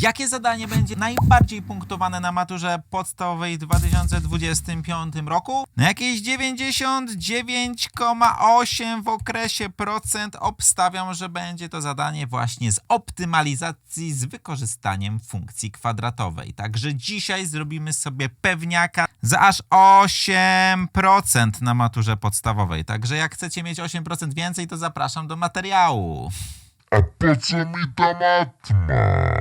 Jakie zadanie będzie najbardziej punktowane na maturze podstawowej w 2025 roku? Na jakieś 99,8 w okresie procent obstawiam, że będzie to zadanie właśnie z optymalizacji z wykorzystaniem funkcji kwadratowej. Także dzisiaj zrobimy sobie pewniaka za aż 8% na maturze podstawowej. Także jak chcecie mieć 8% więcej, to zapraszam do materiału. A po co mi ta matma?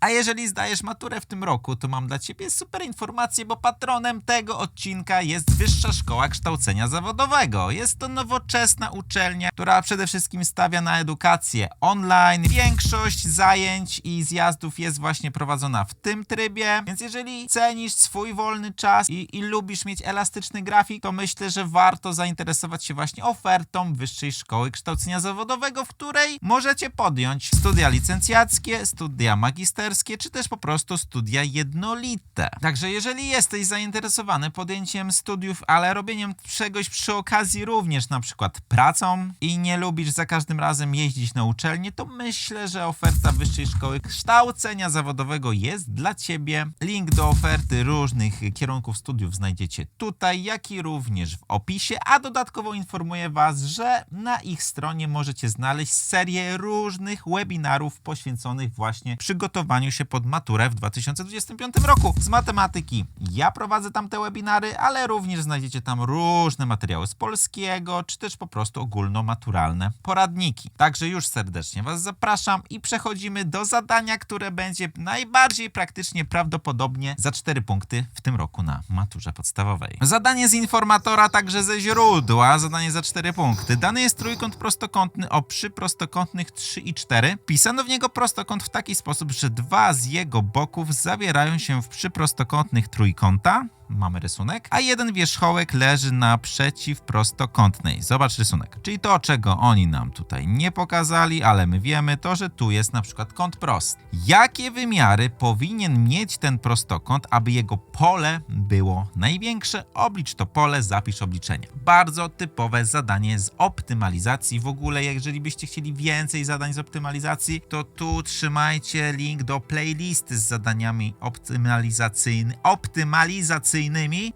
A jeżeli zdajesz maturę w tym roku, to mam dla Ciebie super informację, bo patronem tego odcinka jest Wyższa Szkoła Kształcenia Zawodowego. Jest to nowoczesna uczelnia, która przede wszystkim stawia na edukację online. Większość zajęć i zjazdów jest właśnie prowadzona w tym trybie, więc jeżeli cenisz swój wolny czas i, i lubisz mieć elastyczny grafik, to myślę, że warto zainteresować się właśnie ofertą Wyższej Szkoły Kształcenia Zawodowego, w której możecie podjąć studia licencjackie, studia magisterskie, czy też po prostu studia jednolite. Także jeżeli jesteś zainteresowany podjęciem studiów, ale robieniem czegoś przy okazji również na przykład pracą i nie lubisz za każdym razem jeździć na uczelnię, to myślę, że oferta Wyższej Szkoły Kształcenia Zawodowego jest dla Ciebie. Link do oferty różnych kierunków studiów znajdziecie tutaj, jak i również w opisie, a dodatkowo informuję Was, że na ich stronie możecie znaleźć serię różnych webinarów poświęconych właśnie przygotowaniu się pod maturę w 2025 roku z matematyki. Ja prowadzę tam te webinary, ale również znajdziecie tam różne materiały z polskiego, czy też po prostu ogólnomaturalne poradniki. Także już serdecznie Was zapraszam i przechodzimy do zadania, które będzie najbardziej praktycznie prawdopodobnie za 4 punkty w tym roku na maturze podstawowej. Zadanie z informatora, także ze źródła, zadanie za 4 punkty. Dany jest trójkąt prostokątny o przyprostokątnych 3 i 4. Pisano w niego prostokąt w taki sposób, że dwa z jego boków zawierają się w przyprostokątnych trójkąta. Mamy rysunek, a jeden wierzchołek leży naprzeciw prostokątnej. Zobacz rysunek. Czyli to, czego oni nam tutaj nie pokazali, ale my wiemy, to, że tu jest na przykład kąt prosty. Jakie wymiary powinien mieć ten prostokąt, aby jego pole było największe? Oblicz to pole, zapisz obliczenie. Bardzo typowe zadanie z optymalizacji. W ogóle, jeżeli byście chcieli więcej zadań z optymalizacji, to tu trzymajcie link do playlisty z zadaniami optymalizacyjnymi, optymalizacyjnymi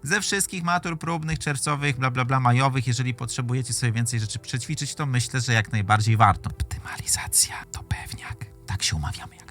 ze wszystkich matur próbnych, czerwcowych, bla bla bla, majowych. Jeżeli potrzebujecie sobie więcej rzeczy przećwiczyć, to myślę, że jak najbardziej warto. Optymalizacja to pewniak. Tak się umawiamy.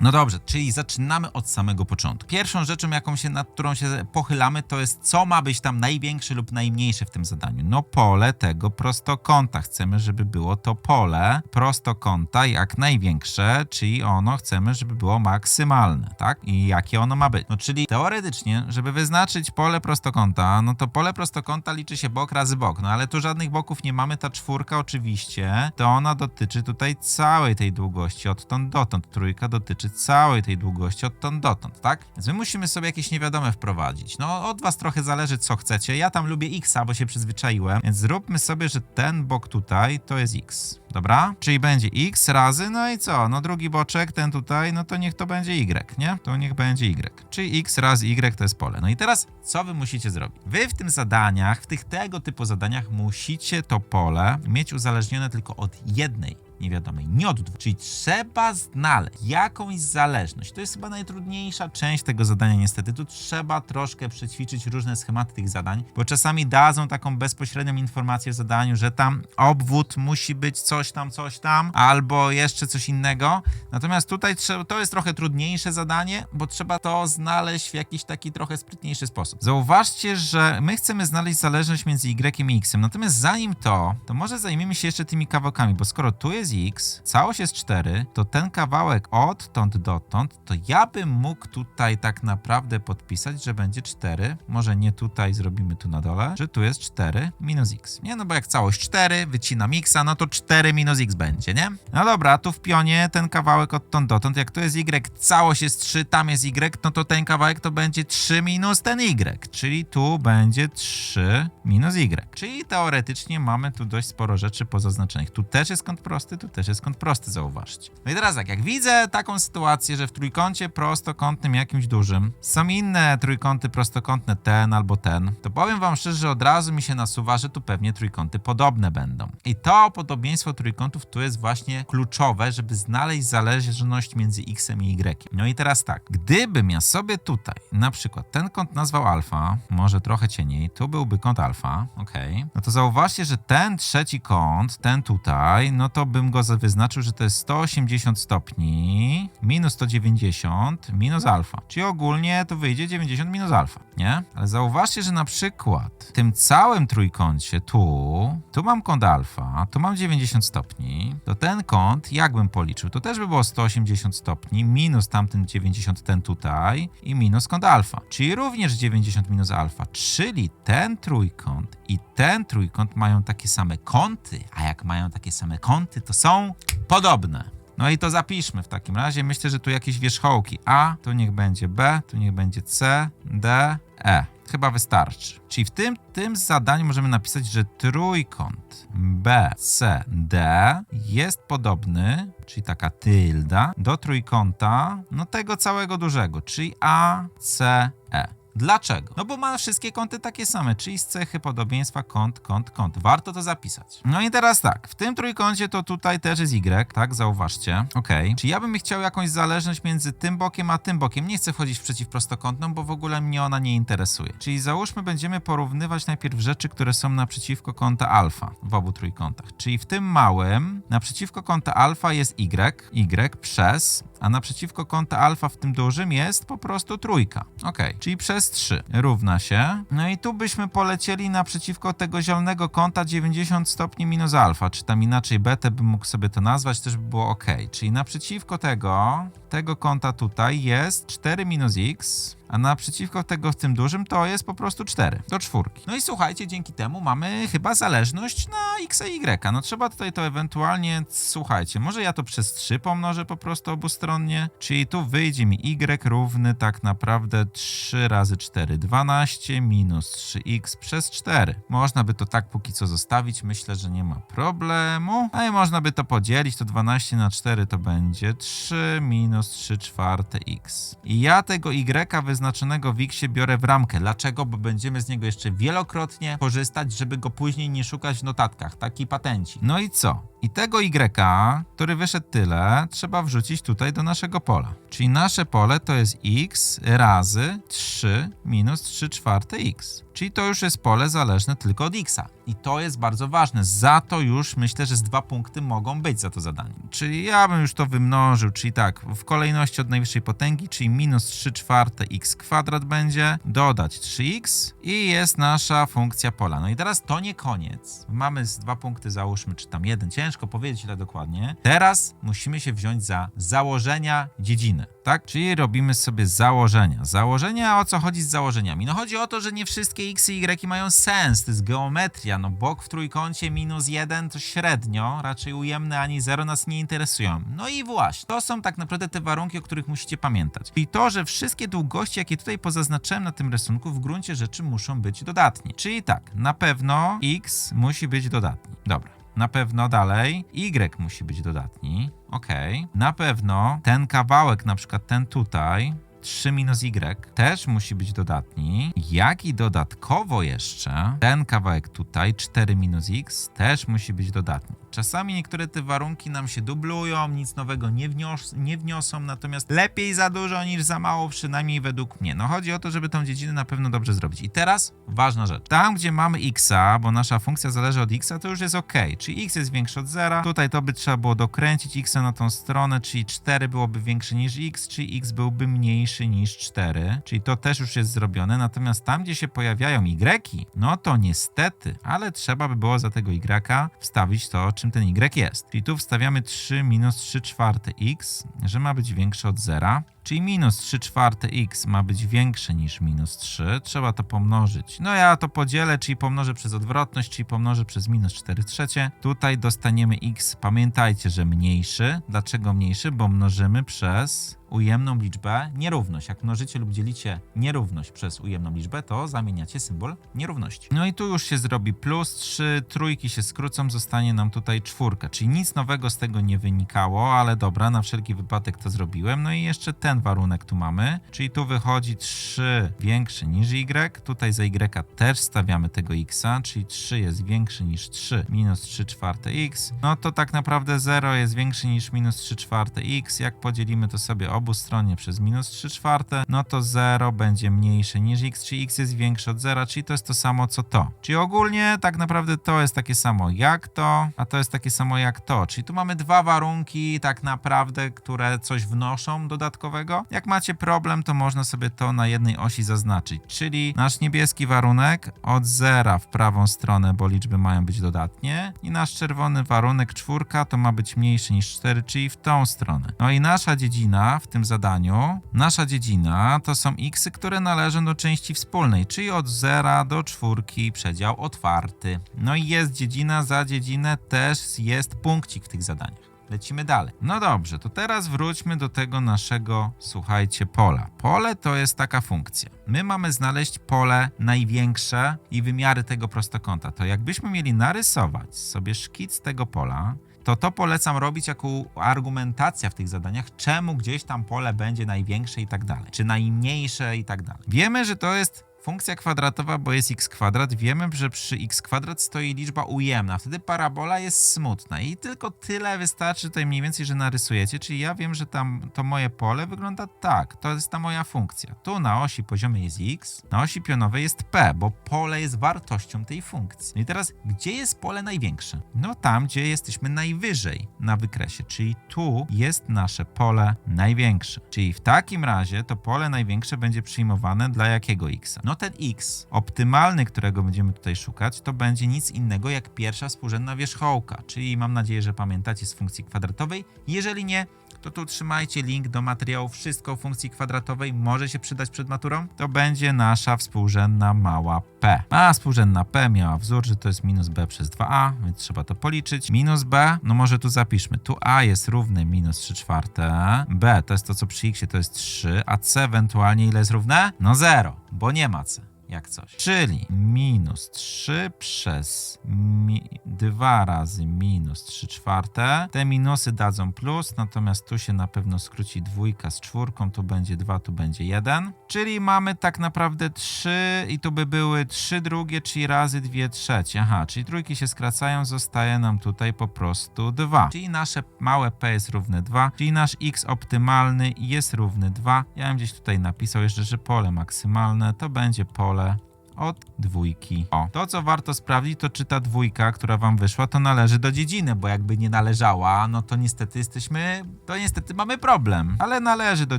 No dobrze, czyli zaczynamy od samego początku. Pierwszą rzeczą, jaką się, nad którą się pochylamy, to jest co ma być tam największe lub najmniejsze w tym zadaniu. No pole tego prostokąta. Chcemy, żeby było to pole prostokąta jak największe, czyli ono chcemy, żeby było maksymalne, tak? I jakie ono ma być? No czyli teoretycznie, żeby wyznaczyć pole prostokąta, no to pole prostokąta liczy się bok razy bok, no ale tu żadnych boków nie mamy, ta czwórka oczywiście, to ona dotyczy tutaj całej tej długości, odtąd dotąd. Trójka dotyczy całej tej długości odtąd dotąd, tak? Więc my musimy sobie jakieś niewiadome wprowadzić. No od was trochę zależy, co chcecie. Ja tam lubię x, bo się przyzwyczaiłem, więc zróbmy sobie, że ten bok tutaj to jest x. Dobra? Czyli będzie x razy, no i co? No drugi boczek, ten tutaj, no to niech to będzie y, nie? To niech będzie y. Czyli x razy y to jest pole. No i teraz, co wy musicie zrobić? Wy w tym zadaniach, w tych tego typu zadaniach musicie to pole mieć uzależnione tylko od jednej niewiadomej, nie od dwóch. Czyli trzeba znaleźć jakąś zależność. To jest chyba najtrudniejsza część tego zadania, niestety. Tu trzeba troszkę przećwiczyć różne schematy tych zadań, bo czasami dadzą taką bezpośrednią informację w zadaniu, że tam obwód musi być coś tam, coś tam, albo jeszcze coś innego. Natomiast tutaj to jest trochę trudniejsze zadanie, bo trzeba to znaleźć w jakiś taki trochę sprytniejszy sposób. Zauważcie, że my chcemy znaleźć zależność między y i x. Natomiast zanim to, to może zajmiemy się jeszcze tymi kawałkami, bo skoro tu jest x, całość jest 4, to ten kawałek odtąd dotąd, to ja bym mógł tutaj tak naprawdę podpisać, że będzie 4. Może nie tutaj, zrobimy tu na dole, że tu jest 4 minus x. Nie, no bo jak całość 4, wycinam x, no to 4 minus x będzie, nie? No dobra, tu w pionie ten kawałek odtąd dotąd, jak tu jest y, całość jest 3, tam jest y, no to ten kawałek to będzie 3 minus ten y, czyli tu będzie 3 minus y. Czyli teoretycznie mamy tu dość sporo rzeczy pozaznaczonych. Tu też jest kąt prosty, trójkąty, to też jest kąt prosty, zauważcie. No i teraz tak, jak widzę taką sytuację, że w trójkącie prostokątnym jakimś dużym są inne trójkąty prostokątne, ten albo ten, to powiem wam szczerze, że od razu mi się nasuwa, że tu pewnie trójkąty podobne będą. I to podobieństwo trójkątów tu jest właśnie kluczowe, żeby znaleźć zależność między x i y. No i teraz tak, gdybym ja sobie tutaj na przykład ten kąt nazwał alfa, może trochę cieniej, tu byłby kąt alfa, okej, no to zauważcie, że ten trzeci kąt, ten tutaj, no to bym go wyznaczył, że to jest 180 stopni minus 190 minus alfa. Czyli ogólnie to wyjdzie 90 minus alfa, nie? Ale zauważcie, że na przykład w tym całym trójkącie tu, tu mam kąt alfa, tu mam 90 stopni, to ten kąt, jakbym policzył, to też by było 180 stopni minus tamten 90 ten tutaj i minus kąt alfa, czyli również 90 minus alfa, czyli ten trójkąt i ten trójkąt mają takie same kąty, a jak mają takie same kąty, to są podobne. No i to zapiszmy w takim razie. Myślę, że tu jakieś wierzchołki A, tu niech będzie B, tu niech będzie C, D, E. Chyba wystarczy. Czyli w tym, tym zadaniu możemy napisać, że trójkąt B, C, D jest podobny, czyli taka tylda, do trójkąta, no tego całego dużego, czyli A, C, E. Dlaczego? No bo ma wszystkie kąty takie same, czyli z cechy podobieństwa kąt, kąt, kąt. Warto to zapisać. No i teraz tak, w tym trójkącie to tutaj też jest Y, tak, zauważcie. Ok. Czy ja bym chciał jakąś zależność między tym bokiem a tym bokiem? Nie chcę wchodzić w przeciwprostokątną, bo w ogóle mnie ona nie interesuje. Czyli załóżmy, będziemy porównywać najpierw rzeczy, które są naprzeciwko kąta alfa w obu trójkątach. Czyli w tym małym naprzeciwko kąta alfa jest Y, Y przez, a naprzeciwko kąta alfa w tym dużym jest po prostu trójka. Ok, czyli przez 3 równa się. No i tu byśmy polecieli naprzeciwko tego zielonego kąta 90 stopni minus alfa, czy tam inaczej betę bym mógł sobie to nazwać, też by było ok. Czyli naprzeciwko tego, tego kąta tutaj jest 4 minus x, a naprzeciwko tego w tym dużym to jest po prostu 4 do czwórki. No i słuchajcie, dzięki temu mamy chyba zależność na x i y. No trzeba tutaj to ewentualnie, słuchajcie, może ja to przez 3 pomnożę po prostu obustronnie, czyli tu wyjdzie mi y równy tak naprawdę 3 razy 4, 12 minus 3x przez 4. Można by to tak póki co zostawić, myślę, że nie ma problemu. No i można by to podzielić, to 12 na 4 to będzie 3 minus 3 czwarte x. I ja tego y wyznaczonego w x biorę w ramkę. Dlaczego? Bo będziemy z niego jeszcze wielokrotnie korzystać, żeby go później nie szukać w notatkach. Taki patenci. No i co? I tego y, który wyszedł tyle, trzeba wrzucić tutaj do naszego pola. Czyli nasze pole to jest x razy 3 minus 3 czwarte x. Czyli to już jest pole zależne tylko od x. I to jest bardzo ważne. Za to już myślę, że z dwa punkty mogą być za to zadanie. Czyli ja bym już to wymnożył, czyli tak, w kolejności od najwyższej potęgi, czyli minus 3 czwarte x kwadrat będzie, dodać 3x i jest nasza funkcja pola. No i teraz to nie koniec. Mamy z dwa punkty, załóżmy, czy tam jeden, ciężko powiedzieć ile dokładnie. Teraz musimy się wziąć za założenia dziedziny. Tak? Czyli robimy sobie założenia. Założenia, o co chodzi z założeniami? No chodzi o to, że nie wszystkie x i y mają sens, to jest geometria, no bok w trójkącie minus 1 to średnio, raczej ujemne ani 0 nas nie interesują. No i właśnie, to są tak naprawdę te warunki, o których musicie pamiętać. Czyli to, że wszystkie długości, jakie tutaj pozaznaczyłem na tym rysunku, w gruncie rzeczy muszą być dodatnie. Czyli tak, na pewno x musi być dodatni. Dobra. Na pewno dalej Y musi być dodatni. Ok. Na pewno ten kawałek, na przykład ten tutaj, 3 minus Y, też musi być dodatni. Jak i dodatkowo jeszcze ten kawałek tutaj, 4 minus X, też musi być dodatni. Czasami niektóre te warunki nam się dublują, nic nowego nie, wnios nie wniosą, natomiast lepiej za dużo niż za mało, przynajmniej według mnie. No chodzi o to, żeby tą dziedzinę na pewno dobrze zrobić. I teraz ważna rzecz. Tam, gdzie mamy x, bo nasza funkcja zależy od x, to już jest ok. Czyli x jest większy od zera. Tutaj to by trzeba było dokręcić x na tą stronę, czyli 4 byłoby większe niż x, czyli x byłby mniejszy niż 4. Czyli to też już jest zrobione. Natomiast tam, gdzie się pojawiają y, no to niestety, ale trzeba by było za tego y wstawić to, czym ten y jest. Czyli tu wstawiamy 3 minus 3 czwarte x, że ma być większe od zera. Czyli minus 3 czwarte x ma być większe niż minus 3, trzeba to pomnożyć. No ja to podzielę, czyli pomnożę przez odwrotność, czyli pomnożę przez minus 4 trzecie. Tutaj dostaniemy x, pamiętajcie, że mniejszy. Dlaczego mniejszy? Bo mnożymy przez ujemną liczbę nierówność. Jak mnożycie lub dzielicie nierówność przez ujemną liczbę, to zamieniacie symbol nierówności. No i tu już się zrobi plus 3, trójki się skrócą, zostanie nam tutaj czwórka, czyli nic nowego z tego nie wynikało, ale dobra, na wszelki wypadek to zrobiłem. No i jeszcze ten warunek tu mamy, czyli tu wychodzi 3 większy niż y, tutaj za y też stawiamy tego x, czyli 3 jest większy niż 3 minus 3 czwarte x, no to tak naprawdę 0 jest większy niż minus 3 czwarte x, jak podzielimy to sobie obu stronie przez minus 3 czwarte, no to 0 będzie mniejsze niż x, czyli x jest większe od 0, czyli to jest to samo co to. Czyli ogólnie tak naprawdę to jest takie samo jak to, a to jest takie samo jak to. Czyli tu mamy dwa warunki tak naprawdę, które coś wnoszą dodatkowego. Jak macie problem, to można sobie to na jednej osi zaznaczyć, czyli nasz niebieski warunek od 0 w prawą stronę, bo liczby mają być dodatnie i nasz czerwony warunek czwórka to ma być mniejszy niż 4, czyli w tą stronę. No i nasza dziedzina w tym zadaniu, nasza dziedzina to są xy, które należą do części wspólnej, czyli od 0 do czwórki przedział otwarty. No i jest dziedzina, za dziedzinę też jest punkcik w tych zadaniach. Lecimy dalej. No dobrze, to teraz wróćmy do tego naszego, słuchajcie, pola. Pole to jest taka funkcja. My mamy znaleźć pole największe i wymiary tego prostokąta. To jakbyśmy mieli narysować sobie szkic tego pola, to to polecam robić jako argumentacja w tych zadaniach, czemu gdzieś tam pole będzie największe i tak dalej, czy najmniejsze i tak dalej. Wiemy, że to jest funkcja kwadratowa, bo jest x kwadrat. Wiemy, że przy x kwadrat stoi liczba ujemna, wtedy parabola jest smutna i tylko tyle wystarczy tutaj mniej więcej, że narysujecie, czyli ja wiem, że tam to moje pole wygląda tak, to jest ta moja funkcja. Tu na osi poziomej jest x, na osi pionowej jest p, bo pole jest wartością tej funkcji. No i teraz, gdzie jest pole największe? No tam, gdzie jesteśmy najwyżej na wykresie, czyli tu jest nasze pole największe. Czyli w takim razie to pole największe będzie przyjmowane dla jakiego x? No ten x optymalny, którego będziemy tutaj szukać, to będzie nic innego jak pierwsza współrzędna wierzchołka, czyli mam nadzieję, że pamiętacie z funkcji kwadratowej. Jeżeli nie, to tu trzymajcie link do materiału Wszystko o funkcji kwadratowej, może się przydać przed maturą. To będzie nasza współrzędna mała p. A współrzędna p miała wzór, że to jest minus b przez 2a, więc trzeba to policzyć. Minus b, no może tu zapiszmy. Tu a jest równe minus 3 czwarte, b to jest to, co przy x to jest 3, a c ewentualnie ile jest równe? No 0, bo nie ma c jak coś. Czyli minus 3 przez mi 2 razy minus 3 czwarte. Te minusy dadzą plus, natomiast tu się na pewno skróci dwójka z czwórką, tu będzie 2, tu będzie 1. Czyli mamy tak naprawdę 3 i tu by były 3 drugie, czyli razy 2 trzecie. Aha, czyli trójki się skracają, zostaje nam tutaj po prostu 2. Czyli nasze małe p jest równe 2, czyli nasz x optymalny jest równy 2. Ja bym gdzieś tutaj napisał jeszcze, że pole maksymalne to będzie pole sekolah od dwójki. O, to co warto sprawdzić, to czy ta dwójka, która wam wyszła, to należy do dziedziny, bo jakby nie należała, no to niestety jesteśmy, to niestety mamy problem. Ale należy do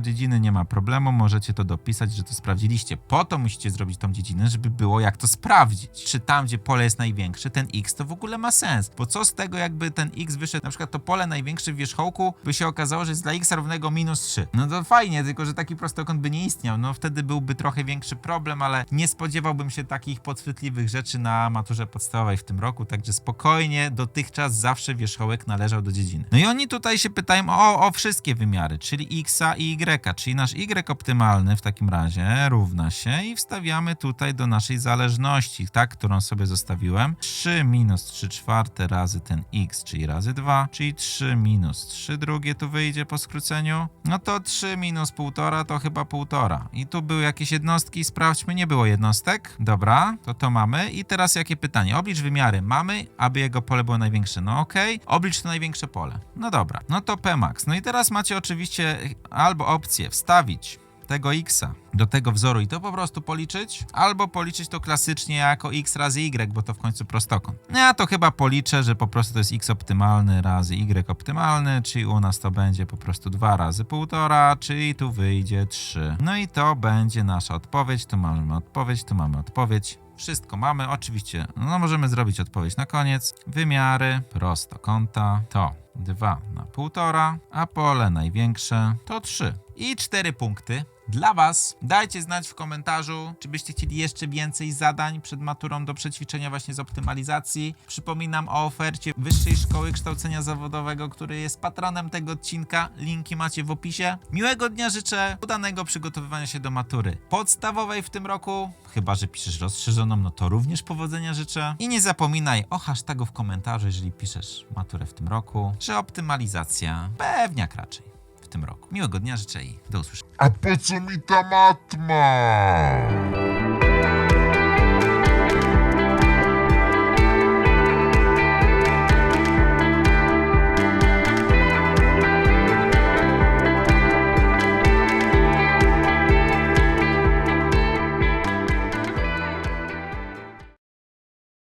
dziedziny, nie ma problemu, możecie to dopisać, że to sprawdziliście. Po to musicie zrobić tą dziedzinę, żeby było jak to sprawdzić. Czy tam, gdzie pole jest największe, ten x to w ogóle ma sens, bo co z tego, jakby ten x wyszedł, na przykład to pole największe w wierzchołku, by się okazało, że jest dla x równego minus 3. No to fajnie, tylko że taki prostokąt by nie istniał, no wtedy byłby trochę większy problem, ale nie spodziewałbym się takich podchwytliwych rzeczy na maturze podstawowej w tym roku, także spokojnie, dotychczas zawsze wierzchołek należał do dziedziny. No i oni tutaj się pytają o, o wszystkie wymiary, czyli x i y, czyli nasz y optymalny w takim razie równa się i wstawiamy tutaj do naszej zależności, tak, którą sobie zostawiłem. 3 minus 3 czwarte razy ten x, czyli razy 2, czyli 3 minus 3 drugie tu wyjdzie po skróceniu. No to 3 minus 1,5 to chyba 1,5. I tu były jakieś jednostki, sprawdźmy, nie było jednostek. Dobra, to to mamy. I teraz jakie pytanie? Oblicz wymiary mamy, aby jego pole było największe. No okej. Oblicz to największe pole. No dobra, no to Pmax. No i teraz macie oczywiście albo opcję wstawić tego xa do tego wzoru i to po prostu policzyć, albo policzyć to klasycznie jako x razy y, bo to w końcu prostokąt. Ja to chyba policzę, że po prostu to jest x optymalny razy y optymalny, czyli u nas to będzie po prostu 2 razy 1,5, czyli tu wyjdzie 3. No i to będzie nasza odpowiedź, tu mamy odpowiedź, tu mamy odpowiedź. Wszystko mamy, oczywiście, no możemy zrobić odpowiedź na koniec. Wymiary prostokąta to 2 na 1,5, a pole największe to 3. i 4 punkty dla Was. Dajcie znać w komentarzu, czy byście chcieli jeszcze więcej zadań przed maturą do przećwiczenia właśnie z optymalizacji. Przypominam o ofercie Wyższej Szkoły Kształcenia Zawodowego, który jest patronem tego odcinka. Linki macie w opisie. Miłego dnia życzę, udanego przygotowywania się do matury podstawowej w tym roku. Chyba, że piszesz rozszerzoną, no to również powodzenia życzę. I nie zapominaj o hashtagu w komentarzu, jeżeli piszesz maturę w tym roku, że optymalizacja pewniak raczej tym roku. Miłego dnia życzę i do usłyszenia. A po co mi ta matma?